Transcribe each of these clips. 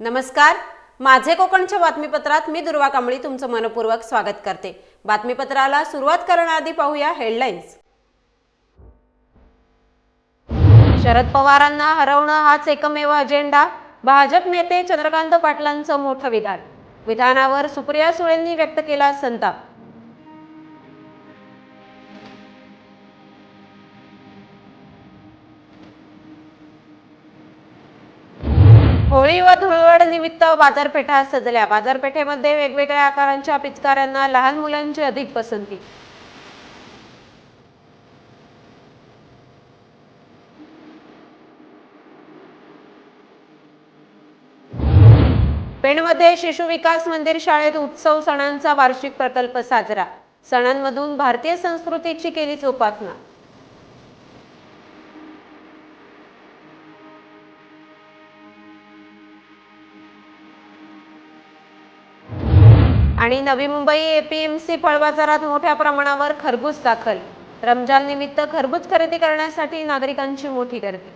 नमस्कार. माझे कोकणच्या बातमीपत्रात मी दुर्वा कांबळी तुमचं मनपूर्वक स्वागत करते. बातमीपत्राला सुरुवात करण्याआधी पाहूया हेडलाईन्स. शरद पवारांना हरवणं हाच एकमेव अजेंडा. भाजप नेते चंद्रकांत पाटलांचं मोठं विधान. विधानावर सुप्रिया सुळेंनी व्यक्त केला संताप. होळी व धुळवड निमित्त बाजारपेठा सजल्या. बाजारपेठेमध्ये वेगवेगळ्या आकारांच्या पिचकाऱ्यांना लहान मुलांची अधिक पसंती. पेणमध्ये शिशु विकास मंदिर शाळेत उत्सव सणांचा वार्षिक प्रकल्प साजरा. सणांमधून भारतीय संस्कृतीची केली जोपासना. आणि नवी मुंबई एपीएमसी फळ बाजारात मोठ्या प्रमाणावर खरबूज दाखल. रमजान निमित्त खरबूज खरेदी करण्यासाठी नागरिकांची मोठी गर्दी.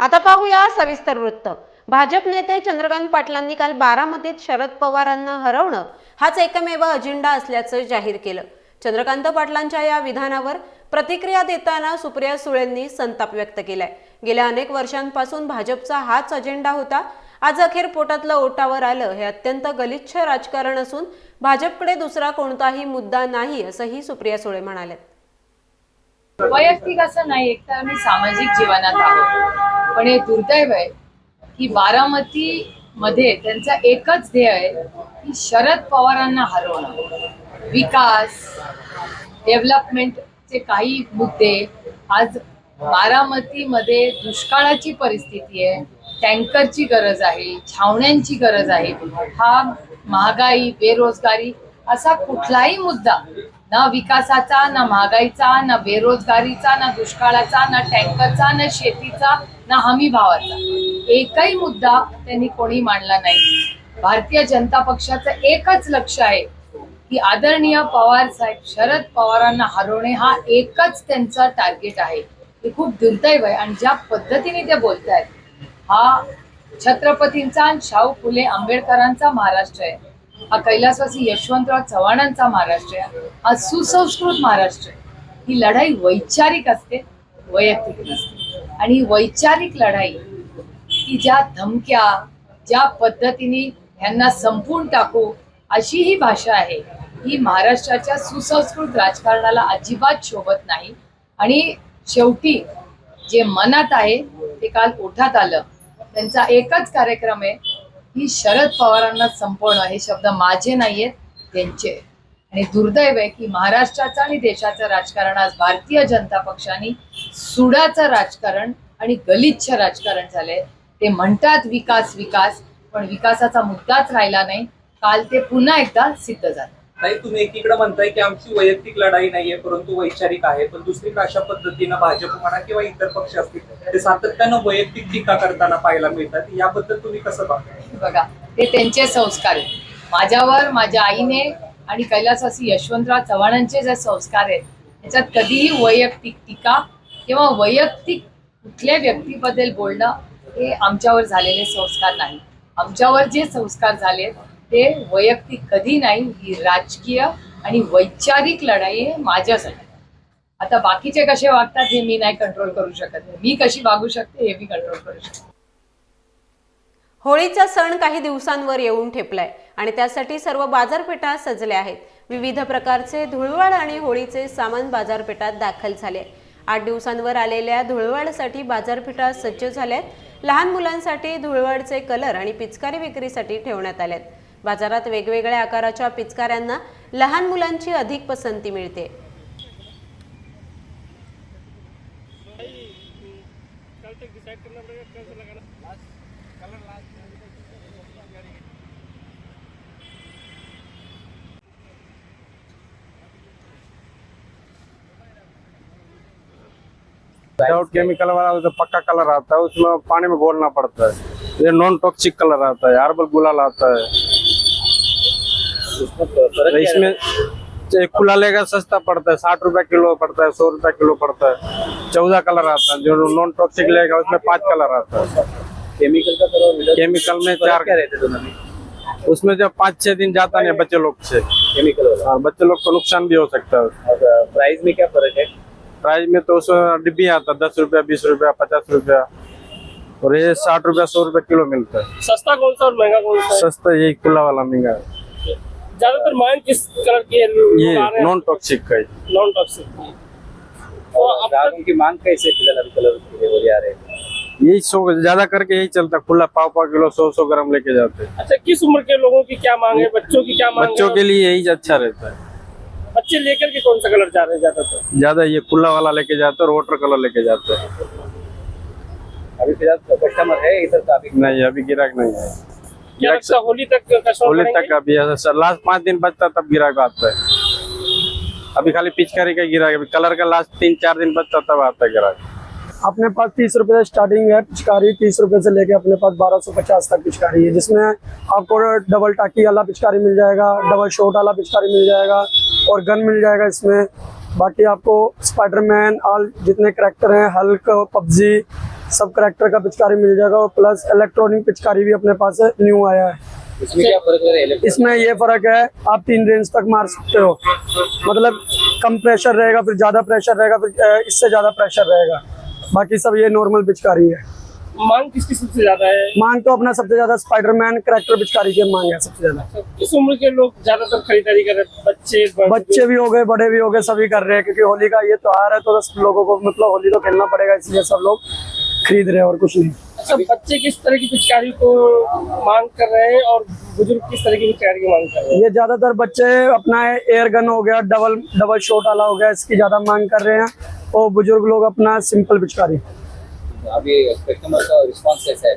आता पाहूया सविस्तर वृत्त. भाजप नेते चंद्रकांत पाटलांनी काल बारामतीत शरद पवारांना हरवणं हाच एकमेव अजेंडा असल्याचं जाहीर केलं. चंद्रकांत पाटलांच्या या विधानावर प्रतिक्रिया देताना सुप्रिया सुळेंनी संताप व्यक्त केलाय. गेल्या अनेक वर्षांपासून भाजपचा हाच अजेंडा होता. आज अखेर पोटातलं ओटावर आलं हे अत्यंत गलिच्छ राजकारण असून भाजपकडे दुसरा कोणताही मुद्दा नाही असंही सुप्रिया सुळे म्हणाल्यात वैयक्तिक असं नाही एकतर आम्ही सामाजिक जीवनात आहोत. पण हे दुर्दैव आहे की बारामती मध्ये त्यांचा एकच ध्येय आहे की शरद पवारांना हरवणं. विकास डेव्हलपमेंटचे काही मुद्दे आज बारामतीमध्ये दुष्काळाची परिस्थिती आहे. टँकरची गरज आहे छावण्यांची गरज आहे. हा महागाई बेरोजगारी असा कुठलाही मुद्दा ना विकासाचा ना महागाईचा ना बेरोजगारीचा ना दुष्काळाचा ना टँकरचा ना शेतीचा ना हमी भावाचा. एकही मुद्दा त्यांनी कोणी मांडला नाही. भारतीय जनता पक्षाचं एकच लक्ष आहे की आदरणीय पवार साहेब शरद पवारांना हरवणे हा एकच त्यांचा टार्गेट आहे. हे खूप दुर्दैव आहे आणि ज्या पद्धतीने ते बोलत आहेत हा छत्रपतींचा आणि शाहू फुले आंबेडकरांचा महाराष्ट्र आहे. हा कैलासवासी यशवंतराव चव्हाणांचा महाराष्ट्र आहे. हा सुसंस्कृत महाराष्ट्र आहे. ही लढाई वैचारिक असते वैयक्तिक नसते. आणि ही वैचारिक लढाई की ज्या धमक्या ज्या पद्धतीने ह्यांना संपून टाकू अशी ही भाषा आहे ही महाराष्ट्राच्या सुसंस्कृत राजकारणाला अजिबात शोभत नाही. आणि शेवटी जे मनात आहे ते काल ओठात आलं. त्यांचा एकच कार्यक्रम आहे ही शरद पवारांना संपवणं हे शब्द माझे नाहीयेत त्यांचे. आणि दुर्दैव आहे की महाराष्ट्राचं आणि देशाचं राजकारण आज भारतीय जनता पक्षाने सुडाचं राजकारण आणि गलिच्छ राजकारण झालंय. ते म्हणतात विकास विकास पण विकासाचा मुद्दाच राहिला नाही. काल ते पुन्हा एकदा सिद्ध झालं. नाही तुम्ही एकीकडे म्हणताय की आमची वैयक्तिक लढाई नाहीये परंतु वैचारिक आहे. पण दुसरीकडे अशा पद्धतीनं भाजप म्हणा किंवा इतर पक्ष असतील ते सातत्यानं वैयक्तिक टीका करताना पाहायला मिळतात. याबद्दल तुम्ही कसं पाहताय बघा ते त्यांचे संस्कार आहेत. माझ्यावर माझ्या आईने आणि कैलासवासी यशवंतराव चव्हाणांचे जे संस्कार आहेत त्याच्यात कधीही वैयक्तिक टीका किंवा वैयक्तिक कुठल्या व्यक्तीबद्दल बोलणं हे आमच्यावर झालेले संस्कार नाही. आमच्यावर जे संस्कार झाले ते वैयक्तिक कधी नाही ही राजकीय आणि वैचारिक लढाई आहे माझ्यासाठी. आता बाकीचे कसे वागतात हे मी नाही कंट्रोल करू शकत. मी कशी वागू शकते हे मी कंट्रोल करू शकते होळीचा सण काही दिवसांवर येऊन ठेपलाय आणि त्यासाठी सर्व बाजारपेठा सजल्या आहेत. विविध प्रकारचे धुळवड आणि होळीचे सामान बाजारपेठात दाखल झाले. आठ दिवसांवर आलेल्या धुळवडसाठी बाजारपेठा सज्ज झाल्यात. लहान मुलांसाठी धुळवडचे कलर आणि पिचकारी विक्रीसाठी ठेवण्यात आल्यात. बाजारात वेगवेगळ्या आकाराच्या पिचकाऱ्यांना लहान मुलांची अधिक पसंती मिळते. विदाउट केमिकल वाला तो पक्का कलर आता है उसमें पानी में घोलना पड़ता है। ये नॉन टॉक्सिक कलर आता है हर्बल गुलाल आता है। तो इसमें खुला लेगा सस्ता पड़ता है। साठ रुपया किलो पड़ता है सौ रुपया किलो पड़ता है। चौदह कलर आता है जो नॉन टॉक्सिक लेगा उसमें पाँच कलर आता है। केमिकल का केमिकल में चार क्या रहते दोनों उसमें जब पाँच छह दिन जाता नहीं बच्चे लोग से। केमिकल और बच्चे लोग को नुकसान भी हो सकता है। प्राइस में क्या फ़र्क है? प्राइस में तो उसमें डिब्बी आता है दस रुपया बीस रुपया पचास रुपया। और ये साठ रुपया सौ रुपया किलो मिलता है। सस्ता कौन सा और महँगा कौन सा सस्ता यही खुला वाला महँगा है है। ज़्यादातर मांग किस कलर की है ये आ रहे हैं? नॉन टॉक्सिक का ही। नॉन टॉक्सिक की तो और अब की मांग कैसे अभी कलर की हो रही आ यही सौ ज़्यादा करके यही चलता खुला पाव पाव किलो सौ सौ ग्राम लेके जाते हैं। अच्छा किस उम्र के लोगों की क्या मांग है? बच्चों की क्या मांग बच्चों के लिए यही अच्छा रहता है। बच्चे लेकर के कौन सा कलर जा रहे हैं ज़्यादातर? ज़्यादा ये खुला वाला लेके जाते हैं और वाटर कलर लेके जाते हैं। अभी फ़िलहाल कस्टमर है इधर काफ़ी नहीं अभी गिराक नहीं है क्या लगता है। होली तक होली तक अभी लास्ट पाँच दिन बचता तब गिराक आता है। अभी खाली पिचकारी का गिराक अभी कलर का लास्ट तीन चार दिन बचता तब आता है गिराक अपने पास तीस रुपए से स्टार्टिंग है। पिचकारी तीस रुपए से लेके अपने पास बारह सौ पचास तक पिचकारी है जिसमें आपको डबल टाकी वाला पिचकारी मिल जाएगा डबल शॉट वाला पिचकारी मिल जाएगा और गन मिल जाएगा इसमें। बाकी आपको स्पाइडरमैन ऑल जितने करेक्टर हैं हल्क पबजी सब करेक्टर का पिचकारी मिल जाएगा और प्लस इलेक्ट्रॉनिक पिचकारी भी अपने पास न्यू आया है। इसमें क्या फ़र्क है इसमें ये फ़र्क है आप तीन रेंज तक मार सकते हो। मतलब कम प्रेशर रहेगा फिर ज़्यादा प्रेशर रहेगा फिर इससे ज़्यादा प्रेशर रहेगा। बाकी सब ये नॉर्मल पिचकारी है। मांग किस किस से ज़्यादा है? मांग तो अपना सबसे ज़्यादा स्पाइडरमैन करेक्टर पिचकारी की मांग है सबसे ज़्यादा। इस उम्र के लोग ज़्यादातर खरीदारी कर रहे हैं बच्चे बच्चे भी हो गए बड़े भी हो गए सभी कर रहे हैं क्योंकि होली का ये त्योहार है तो लोगों को मतलब होली तो खेलना पड़ेगा इसलिए सब लोग खरीद रहे हैं और कुछ नहीं। अच्छा बच्चे किस तरह की पिचकारी को मांग कर रहे हैं और बुजुर्ग किस तरह की पिचकारी की मांग कर रहे हैं? ये ज्यादातर बच्चे अपना एयर गन हो गया डबल डबल शॉट वाला हो गया इसकी ज्यादा मांग कर रहे हैं और बुजुर्ग लोग अपना सिंपल पिचकारी। अभी कस्टमर का रिस्पांस कैसा है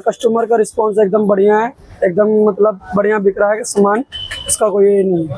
कस्टमर का? रिस्पॉन्स एकदम बढ़िया है एकदम मतलब बढ़िया बिक रहा है सामान इसका कोई नहीं है।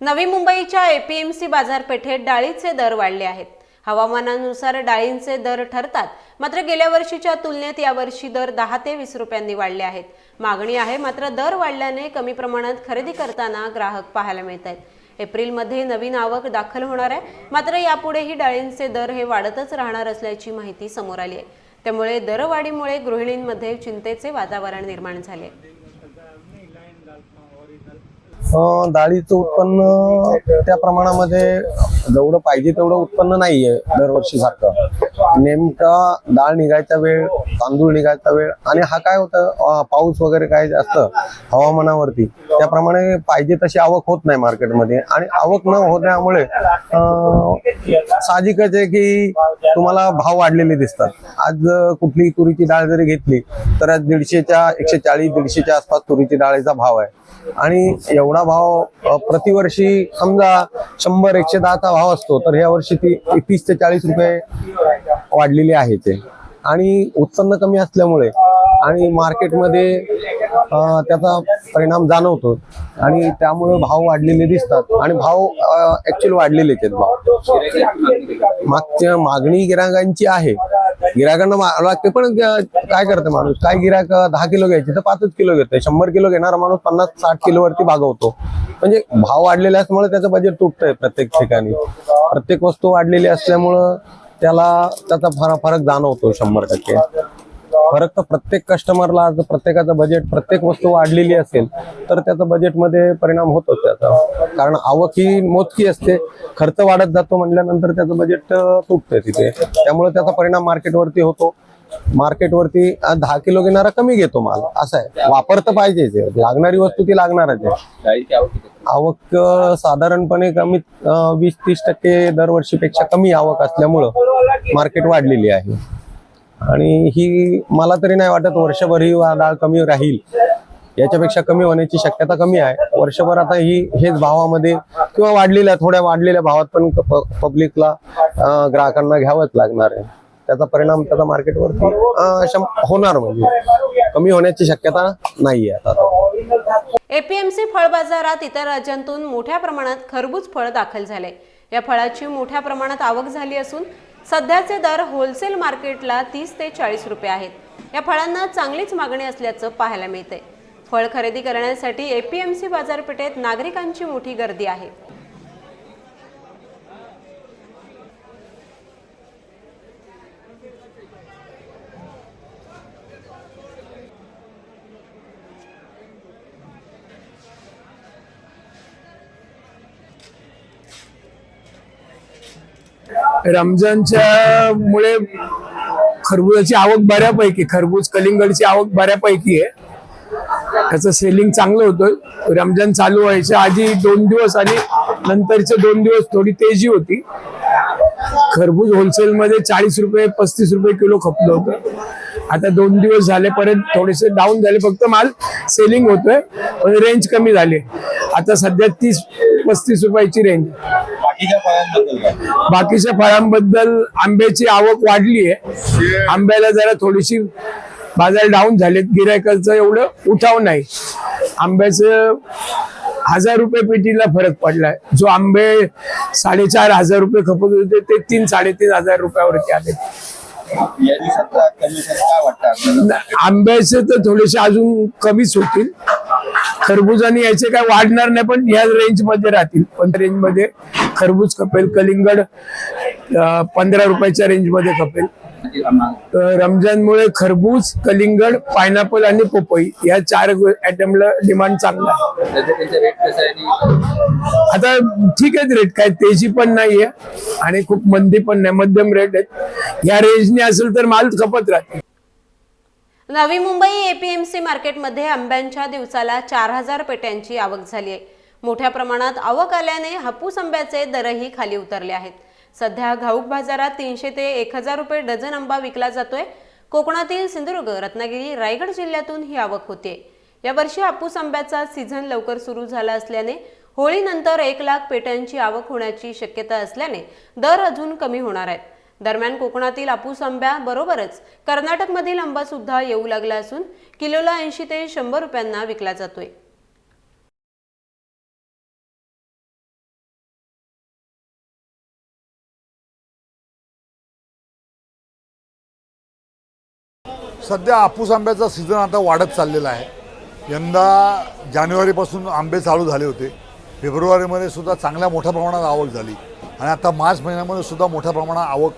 नवी मुंबईच्या एपीएमसी बाजारपेठेत डाळीचे दर वाढले आहेत. हवामानानुसार डाळींचे दर ठरतात. मात्र गेल्या वर्षीच्या तुलनेत यावर्षी दर दहा ते वीस रुपयांनी वाढले आहेत. मागणी आहे मात्र दर वाढल्याने कमी प्रमाणात खरेदी करताना ग्राहक पाहायला मिळत आहेत एप्रिलमध्ये नवीन आवक दाखल होणार आहे मात्र यापुढेही डाळींचे दर हे वाढतच राहणार असल्याची माहिती समोर आली आहे. त्यामुळे दरवाढीमुळे गृहिणींमध्ये चिंतेचे वातावरण निर्माण झाले आहे. डाळीचं उत्पन्न त्या प्रमाणामध्ये जेवढं पाहिजे तेवढं उत्पन्न नाहीये दरवर्षी सारखं. नेमका डाळ निघायचा वेळ तांदूळ निघायचा वेळ आणि हा काय होतं? पाऊस वगैरे काय जास्त हवामानावरती. त्याप्रमाणे पाहिजे तशी आवक होत नाही मार्केटमध्ये. आणि आवक न होण्यामुळे साहजिकच आहे की तुम्हाला भाव वाढलेले दिसतात. आज कुठली तुरीची डाळ जरी घेतली तर आज दीडशेच्या एकशे चाळीस दीडशेच्या आसपास तुरीची डाळीचा भाव आहे. आणि एवढा भाव प्रतिवर्षी समजा शंभर एकशे दहाचा भाव असतो तर या वर्षी ती तीस ते चाळीस रुपये वाढलेली आहे ते. आणि उत्पन्न कमी असल्यामुळे आणि मार्केटमध्ये त्याचा परिणाम जाणवतो. आणि त्यामुळे भाव वाढलेले दिसतात. आणि भाव ऍक्च्युअली वाढलेले आहेत भाव. मागच्या मागणी गिराकांची आहे. गिराकांना लागते पण काय करते माणूस? काय गिराक दहा किलो घ्यायची तर पाचच किलो घेते. शंभर किलो घेणारा माणूस पन्नास साठ किलो वरती भागवतो. म्हणजे भाव वाढलेले असल्यामुळे त्याचं बजेट तुटतंय प्रत्येक ठिकाणी. प्रत्येक वस्तू वाढलेली असल्यामुळं त्याला त्याचा फरक फरक जाणवतो शंभर टक्के. फरक तर प्रत्येक कस्टमरला आज प्रत्येकाचं बजेट प्रत्येक वस्तू वाढलेली असेल तर त्याचा बजेटमध्ये परिणाम होतोच त्याचा. कारण आवक ही मोजकी असते. खर्च वाढत जातो म्हटल्यानंतर त्याचं बजेट तुटतं तिथे. त्यामुळे त्याचा परिणाम मार्केटवरती होतो. मार्केटवरती दहा किलो घेणारा कमी घेतो माल. असं आहे. वापर तर पाहिजेच आहे. लागणारी वस्तू ती लागणारच आहे. आवक साधारणपणे कमीत वीस तीस टक्के दरवर्षीपेक्षा कमी आवक असल्यामुळं मार्केट वाढलेली आहे. आणि ही मला तरी नाही वाटत वर्षभर ही डाळ कमी राहील. याच्यापेक्षा कमी होण्याची शक्यता कमी आहे. वर्षभर आता ही हेच भावामध्ये किंवा वाढलेल्या थोड्या वाढलेल्या भावात पण पब्लिकला ग्राहकांना घ्यावंच लागणार आहे. त्याचा परिणाम त्याचा मार्केटवरती होणार म्हणजे. कमी होण्याची शक्यता नाही आहे आता. एपीएमसी फळ बाजारात इतर राज्यांतून मोठ्या प्रमाणात खरबूज फळ दाखल झाले. या फळाची मोठ्या प्रमाणात आवक झाली असून सध्याचे दर होलसेल मार्केटला तीस ते चाळीस रुपये आहेत. या फळांना चांगलीच मागणी असल्याचं पाहायला मिळतंय. फळ खरेदी करण्यासाठी एपीएमसी बाजारपेठेत नागरिकांची मोठी गर्दी आहे. रमजानच्या मुळे खरबुजाची आवक बऱ्यापैकी खरबूज कलिंगडची आवक बऱ्यापैकी आहे. त्याचं सेलिंग चांगलं होतं रमजान चालू व्हायच्या आधी दोन दिवस आणि नंतरचे दोन दिवस थोडी तेजी होती. खरबूज होलसेल मध्ये चाळीस रुपये पस्तीस रुपये किलो खपलं होतं. आता दोन दिवस झाले परत थोडेसे डाऊन झाले. फक्त माल सेलिंग होतोय पण रेंज कमी झाली. आता सध्या तीस पस्तीस रुपयाची रेंज बाकीच्या फळांबद्दल काय? बाकीच्या फळांबद्दल आंब्याची आवक वाढली आहे. आंब्याला जरा थोडीशी बाजार डाऊन झालेत. गिरायकाचं एवढं उठाव नाही. आंब्याचं हजार रुपये पेटीला फरक पडलाय. जो आंबे साडेचार हजार रुपये खपत होते ते तीन साडेतीन हजार रुपयावरती आले. या दिवसात कमिशन काय वाटतं आपल्याला? आंब्याचे तर थोडेसे अजून कमीच होतील. खरबूजाने याचे काय वाढणार नाही पण या रेंजमध्ये राहतील. पण रेंजमध्ये खरबूज खपेल कलिंगड पंधरा रुपयाच्या रेंजमध्ये खपेल. रमजानमुळे खरबूज कलिंगड पायनॅपल आणि पपई या चार आयटमला डिमांड चांगला आहे. आहे? आता ठीक आहेत रेट काय तेजी पण नाहीये आणि खूप मंदी पण नाही मध्यम रेट आहेत. या रेंजने असेल तर माल खपत राहते नवी मुंबई एपीएमसी मार्केटमध्ये आंब्यांच्या दिवसाला चार हजार पेट्यांची आवक झाली आहे. मोठ्या प्रमाणात आवक आल्याने हापूस आंब्याचे दरही खाली उतरले आहेत. सध्या घाऊक बाजारात तीनशे ते एक हजार रुपये डझन आंबा विकला जातोय. कोकणातील सिंधुदुर्ग रत्नागिरी रायगड जिल्ह्यातून ही आवक होते. यावर्षी हापूस आंब्याचा सीझन लवकर सुरू झाला असल्याने होळीनंतर एक लाख पेट्यांची आवक होण्याची शक्यता असल्याने दर अजून कमी होणार आहेत. दरम्यान कोकणातील हापूस आंब्या बरोबरच कर्नाटकमधील आंबा सुद्धा येऊ लागला असून किलोला ऐंशी ते शंभर रुपयांना विकला जातोय. सध्या हापूस आंब्याचा सीझन आता वाढत चाललेला आहे. यंदा जानेवारीपासून आंबे चालू झाले होते. फेब्रुवारीमध्ये सुद्धा चांगल्या मोठ्या प्रमाणात आवक झाली. आणि आता मार्च महिन्यामध्ये सुद्धा मोठ्या प्रमाणात आवक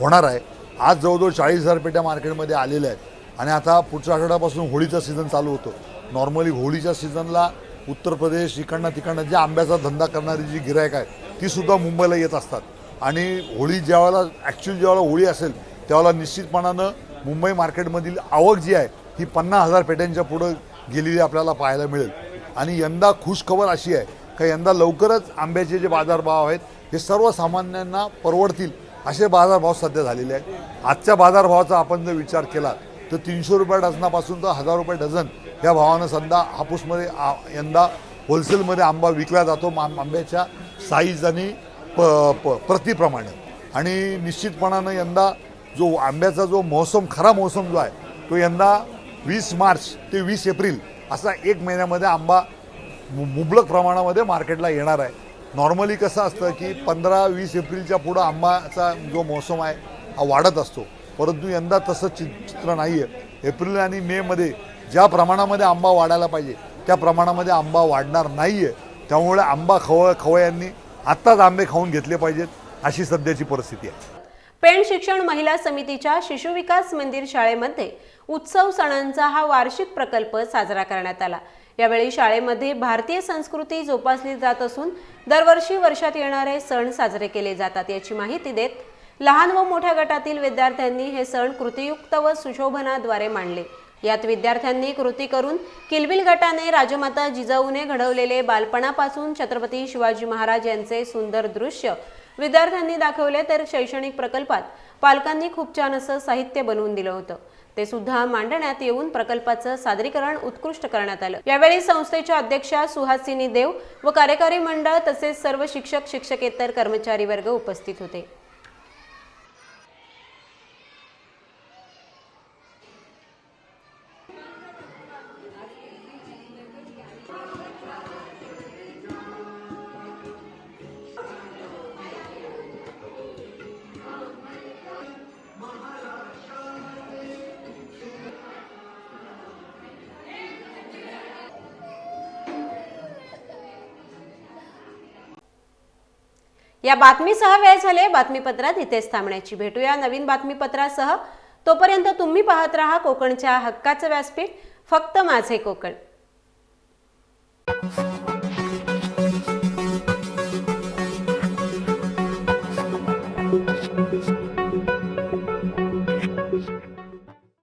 होणार आहे. आज जवळजवळ चाळीस हजार पेट्या मार्केटमध्ये आलेल्या आहेत. आणि आता पुढच्या आठवड्यापासून होळीचा सीझन चालू होतो. नॉर्मली होळीच्या सीझनला उत्तर प्रदेश इकडनं तिकडनं जे आंब्याचा धंदा करणारी जी गिरायक आहे ती सुद्धा मुंबईला येत असतात. आणि होळी ज्यावेळेला ॲक्च्युअली ज्यावेळेला होळी असेल त्यावेळेला निश्चितपणानं मुंबई मार्केटमधील आवक जी आहे ही पन्नास हजार पेट्यांच्या पुढं गेलेली आपल्याला पाहायला मिळेल. आणि यंदा खुशखबर अशी आहे का यंदा लवकरच आंब्याचे जे बाजारभाव आहेत हे सर्वसामान्यांना परवडतील असे बाजारभाव सध्या झालेले आहेत. आजच्या बाजारभावाचा आपण जर विचार केला तर तीनशे रुपये डझनापासून तर हजार रुपये डझन या भावानं सध्या हापूसमध्ये आ- यंदा होलसेलमध्ये आंबा विकला जातो मा- आंब्याच्या साईज आणि प प प्रतिप्रमाणे. आणि निश्चितपणानं यंदा जो आंब्याचा जो मोसम खरा मोसम जो आहे तो यंदा वीस मार्च ते वीस एप्रिल असा एक महिन्यामध्ये आंबा मु- मुबलक प्रमाणामध्ये मार्केटला येणार आहे. नॉर्मली कसं असतं की पंधरा वीस एप्रिलच्या पुढं आंबाचा जो मोसम आहे हा वाढत असतो. परंतु यंदा तसं चि चित्र नाही आहे एप्रिल आणि मेमध्ये ज्या प्रमाणामध्ये आंबा वाढायला पाहिजे त्या प्रमाणामध्ये आंबा वाढणार नाही आहे त्यामुळे आंबा खव खवयांनी आत्ताच आंबे खाऊन घेतले पाहिजेत अशी सध्याची परिस्थिती आहे. पेण शिक्षण महिला समितीच्या शिशुविकास मंदिर शाळेमध्ये उत्सव सणांचा हा वार्षिक प्रकल्प साजरा करण्यात आला. यावेळी शाळेमध्ये भारतीय संस्कृती जोपासली जात असून दरवर्षी वर्षात येणारे सण साजरे केले जातात याची माहिती देत लहान व मोठ्या गटातील विद्यार्थ्यांनी हे सण कृतीयुक्त व सुशोभनाद्वारे मांडले. यात विद्यार्थ्यांनी कृती करून किलबिल गटाने राजमाता जिजाऊने घडवलेले बालपणापासून छत्रपती शिवाजी महाराज यांचे सुंदर दृश्य विद्यार्थ्यांनी दाखवले तर शैक्षणिक प्रकल्पात पालकांनी खूप छान असं साहित्य बनवून दिलं होतं. ते सुद्धा मांडण्यात येऊन प्रकल्पाचं सादरीकरण उत्कृष्ट करण्यात आलं. यावेळी संस्थेच्या अध्यक्षा सुहासिनी देव व कार्यकारी मंडळ तसेच सर्व शिक्षक शिक्षकेतर कर्मचारी वर्ग उपस्थित होते. या बातमीसह वेळ झाले बातमीपत्रात इथेच थांबण्याची. भेटूया नवीन बातमीपत्रासह. तोपर्यंत तुम्ही पाहत राहा कोकणच्या हक्काचं व्यासपीठ. फक्त माझे कोकण.